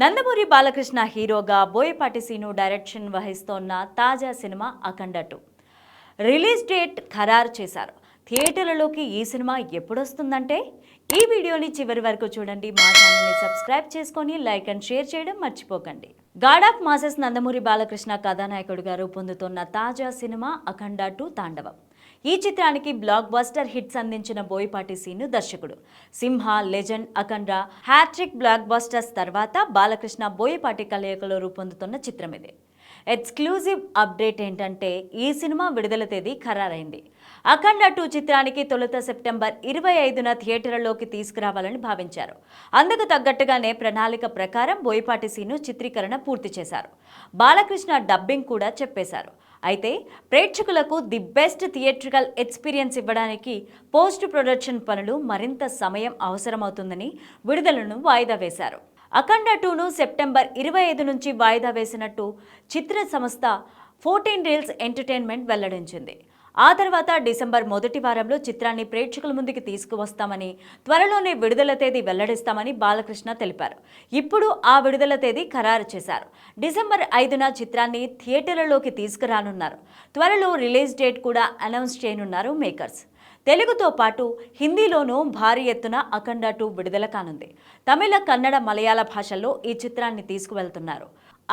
నందమూరి బాలకృష్ణ హీరోగా Boyapati scene direction వహిస్తోన్న తాజా cinema Akhanda two release date ఖరారు చేశారు. థియేటర్లలోకి ఈ సినిమా ఎప్పుడొస్తుందంటే? ఈ వీడియోని చివరి వరకు చూడండి. మా ఛానల్ని సబ్స్క్రైబ్ చేసుకొని లైక్ అండ్ షేర్ చేయడం మర్చిపోకండి. God of masses Nandamuri Balakrishna కథానాయకుడిగా రూపొందుతున్న తాజా సినిమా అఖండ టూ తాండవం. ఈ చిత్రానికి బ్లాక్ బస్టర్ హిట్స్ అందించిన బోయపాటి సీను దర్శకుడు. Simha legend Akhanda hat trick blockbusters తర్వాత బాలకృష్ణ బోయపాటి కలయికలో రూపొందుతున్న చిత్రం ఇది ఎక్స్క్లూజివ్ అప్డేట్ ఏంటంటే ఈ సినిమా విడుదల తేదీ ఖరారైంది. అఖండ టూ చిత్రానికి తొలుత సెప్టెంబర్ ఇరవై ఐదున థియేటర్లలోకి తీసుకురావాలని భావించారు. అందుకు తగ్గట్టుగానే ప్రణాళిక ప్రకారం బోయపాటి సీను చిత్రీకరణ పూర్తి చేశారు. బాలకృష్ణ డబ్బింగ్ కూడా చెప్పేశారు. అయితే ప్రేక్షకులకు ది బెస్ట్ థియేట్రికల్ ఎక్స్పీరియన్స్ ఇవ్వడానికి పోస్ట్ ప్రొడక్షన్ పనులు మరింత సమయం అవసరమవుతుందని విడుదలను వాయిదా వేశారు. అఖండ టూను సెప్టెంబర్ ఇరవై ఐదు నుంచి వాయిదా వేసినట్టు చిత్ర సంస్థ ఫోర్టీన్ రీల్స్ ఎంటర్టైన్మెంట్ వెల్లడించింది. ఆ తర్వాత డిసెంబర్ మొదటి వారంలో చిత్రాన్ని ప్రేక్షకుల ముందుకు తీసుకువస్తామని త్వరలోనే విడుదల తేదీ వెల్లడిస్తామని బాలకృష్ణ తెలిపారు. ఇప్పుడు ఆ విడుదల తేదీ ఖరారు చేశారు. డిసెంబర్ ఐదున చిత్రాన్ని థియేటర్లలోకి తీసుకురానున్నారు. త్వరలో రిలీజ్ డేట్ కూడా అనౌన్స్ చేయనున్నారు మేకర్స్. తెలుగుతో పాటు హిందీలోనూ భారీ ఎత్తున అఖండ టూ విడుదల కానుంది. తమిళ కన్నడ మలయాళ భాషల్లో ఈ చిత్రాన్ని తీసుకువెళ్తున్నారు.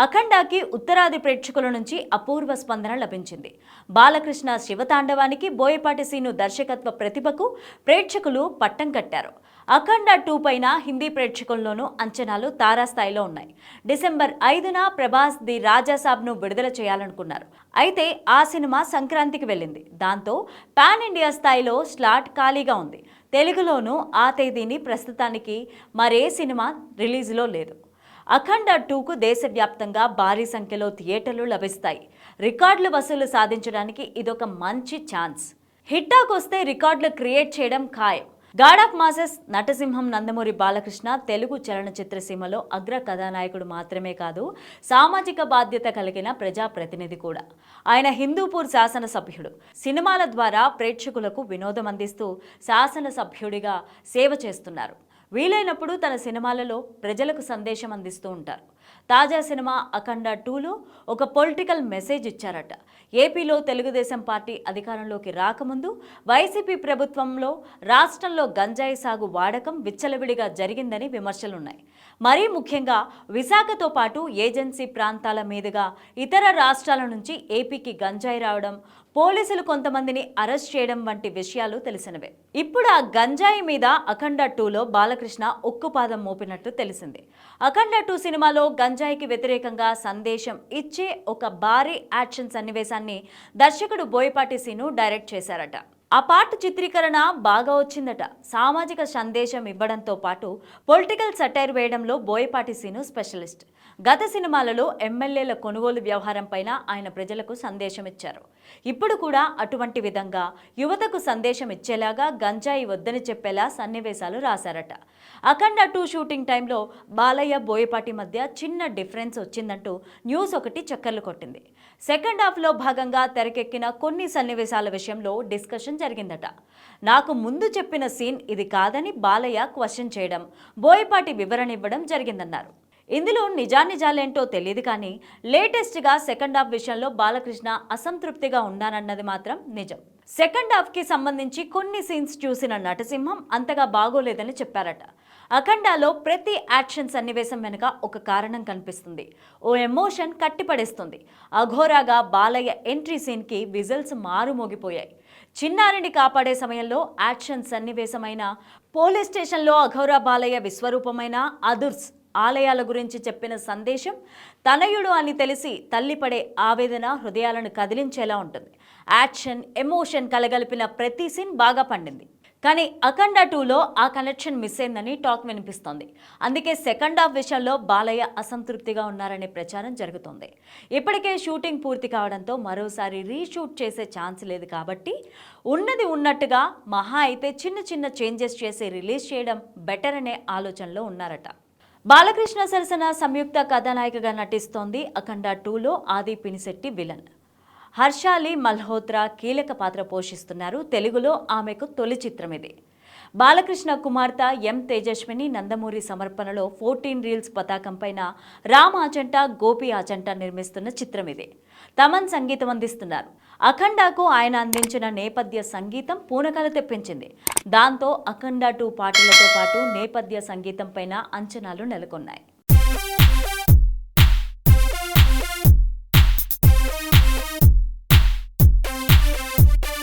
అఖండాకి ఉత్తరాది ప్రేక్షకుల నుంచి అపూర్వ స్పందన లభించింది. బాలకృష్ణ శివతాండవానికి బోయపాటి సీను దర్శకత్వ ప్రతిభకు ప్రేక్షకులు పట్టం కట్టారు. అఖండ టూ పైన హిందీ ప్రేక్షకుల్లోనూ అంచనాలు తారాస్థాయిలో ఉన్నాయి. డిసెంబర్ ఐదున ప్రభాస్ ది రాజాసాబ్ను విడుదల చేయాలనుకున్నారు. అయితే ఆ సినిమా సంక్రాంతికి వెళ్ళింది. దాంతో పాన్ ఇండియా స్థాయిలో స్లాట్ ఖాళీగా ఉంది. తెలుగులోనూ ఆ తేదీని ప్రస్తుతానికి మరే సినిమా రిలీజ్లో లేదు. అఖండ టూకు దేశవ్యాప్తంగా భారీ సంఖ్యలో థియేటర్లు లభిస్తాయి. రికార్డులు వసూలు సాధించడానికి ఇదొక మంచి ఛాన్స్. హిట్టాక్ వస్తే రికార్డులు క్రియేట్ చేయడం ఖాయం. గాడ్ ఆఫ్ మాసెస్ నటసింహం నందమూరి బాలకృష్ణ తెలుగు చలనచిత్ర సీమలో అగ్ర కథానాయకుడు మాత్రమే కాదు సామాజిక బాధ్యత కలిగిన ప్రజాప్రతినిధి కూడా. ఆయన హిందూపూర్ శాసనసభ్యుడు. సినిమాల ద్వారా ప్రేక్షకులకు వినోదం అందిస్తూ శాసనసభ్యుడిగా సేవ చేస్తున్నారు. వీలైనప్పుడు తన సినిమాలలో ప్రజలకు సందేశం అందిస్తూ ఉంటారు. తాజా సినిమా అఖండ టూలో ఒక పొలిటికల్ మెసేజ్ ఇచ్చారట. ఏపీలో తెలుగుదేశం పార్టీ అధికారంలోకి రాకముందు వైసీపీ ప్రభుత్వంలో రాష్ట్రంలో గంజాయి సాగు వాడకం విచ్చలవిడిగా జరిగిందని విమర్శలున్నాయి. మరీ ముఖ్యంగా విశాఖతో పాటు ఏజెన్సీ ప్రాంతాల మీదుగా ఇతర రాష్ట్రాల నుంచి ఏపీకి గంజాయి రావడం పోలీసులు కొంతమందిని అరెస్ట్ చేయడం వంటి విషయాలు తెలిసినవే. ఇప్పుడు ఆ గంజాయి మీద అఖండ టూలో బాలకృష్ణ ఉక్కుపాదం మోపినట్టు తెలిసింది. అఖండ టూ సినిమాలో గంజాయికి వ్యతిరేకంగా సందేశం ఇచ్చే ఒక భారీ యాక్షన్ సన్నివేశాన్ని దర్శకుడు బోయపాటి సీను డైరెక్ట్ చేశారట. ఆ పాట చిత్రీకరణ బాగా వచ్చిందట. సామాజిక సందేశం ఇవ్వడంతో పాటు పొలిటికల్ సటైర్ వేయడంలో బోయపాటి సీను స్పెషలిస్ట్. గత సినిమాలలో ఎమ్మెల్యేల కొనుగోలు వ్యవహారంపైన ఆయన ప్రజలకు సందేశం ఇచ్చారు. ఇప్పుడు కూడా అటువంటి విధంగా యువతకు సందేశం ఇచ్చేలాగా గంజాయి వద్దని చెప్పేలా సన్నివేశాలు రాశారట. అఖండ టూ షూటింగ్ టైంలో బాలయ్య బోయపాటి మధ్య చిన్న డిఫరెన్స్ వచ్చిందంటూ న్యూస్ ఒకటి చక్కర్లు కొట్టింది. సెకండ్ హాఫ్లో భాగంగా తెరకెక్కిన కొన్ని సన్నివేశాల విషయంలో డిస్కషన్ జరిగిందట. నాకు ముందు చెప్పిన సీన్ ఇది కాదని బాలయ్య క్వశ్చన్ చేయడం బోయపాటి వివరణ ఇవ్వడం జరిగిందన్నారు. ఇందులో నిజానిజాలేంటో తెలియదు కానీ లేటెస్ట్గా సెకండ్ హాఫ్ విషయంలో బాలకృష్ణ అసంతృప్తిగా ఉన్నానన్నది మాత్రం నిజం. సెకండ్ హాఫ్కి సంబంధించి కొన్ని సీన్స్ చూసిన నటసింహం అంతగా బాగోలేదని చెప్పారట. అఖండాలో ప్రతి యాక్షన్ సన్నివేశం వెనుక ఒక కారణం కనిపిస్తుంది. ఓ ఎమోషన్ కట్టిపడేస్తుంది. అఘోరాగా బాలయ్య ఎంట్రీ సీన్కి విజిల్స్ మారుమోగిపోయాయి. చిన్నారిని కాపాడే సమయంలో యాక్షన్ సన్నివేశమైన పోలీస్ స్టేషన్లో అఘోరా బాలయ్య విశ్వరూపమైన అదుర్స్ ఆలయాల గురించి చెప్పిన సందేశం తనయుడు అని తెలిసి తల్లిపడే ఆవేదన హృదయాలను కదిలించేలా ఉంటుంది. యాక్షన్ ఎమోషన్ కలగలిపిన ప్రతి సీన్ బాగా పండింది. కానీ అఖండ టూలో ఆ కనెక్షన్ మిస్ అయిందని టాక్ వినిపిస్తోంది. అందుకే సెకండ్ హాఫ్ విషయంలో బాలయ్య అసంతృప్తిగా ఉన్నారనే ప్రచారం జరుగుతోంది. ఇప్పటికే షూటింగ్ పూర్తి కావడంతో మరోసారి రీషూట్ చేసే ఛాన్స్ లేదు కాబట్టి ఉన్నది ఉన్నట్టుగా మహా అయితే చిన్న చిన్న చేంజెస్ చేసి రిలీజ్ చేయడం బెటర్ అనే ఆలోచనలో ఉన్నారట. బాలకృష్ణ సరసన సంయుక్త కథానాయికగా నటిస్తోంది అఖండ టూలో ఆది పినిశెట్టి విలన్. హర్షాలి మల్హోత్రా కీలక పాత్ర పోషిస్తున్నారు. తెలుగులో ఆమెకు తొలి చిత్రం ఇది బాలకృష్ణ కుమార్తె ఎం తేజస్విని నందమూరి సమర్పణలో ఫోర్టీన్ రీల్స్ పతాకంపైన రామ్ ఆచంట గోపి ఆచంట నిర్మిస్తున్న చిత్రం ఇది తమన్ సంగీతం అందిస్తున్నారు. అఖండాకు ఆయన అందించిన నేపథ్య సంగీతం పూనకాలు తెప్పించింది. దాంతో అఖండ టూ పాటలతో పాటు నేపథ్య సంగీతం పైన అంచనాలు నెలకొన్నాయి.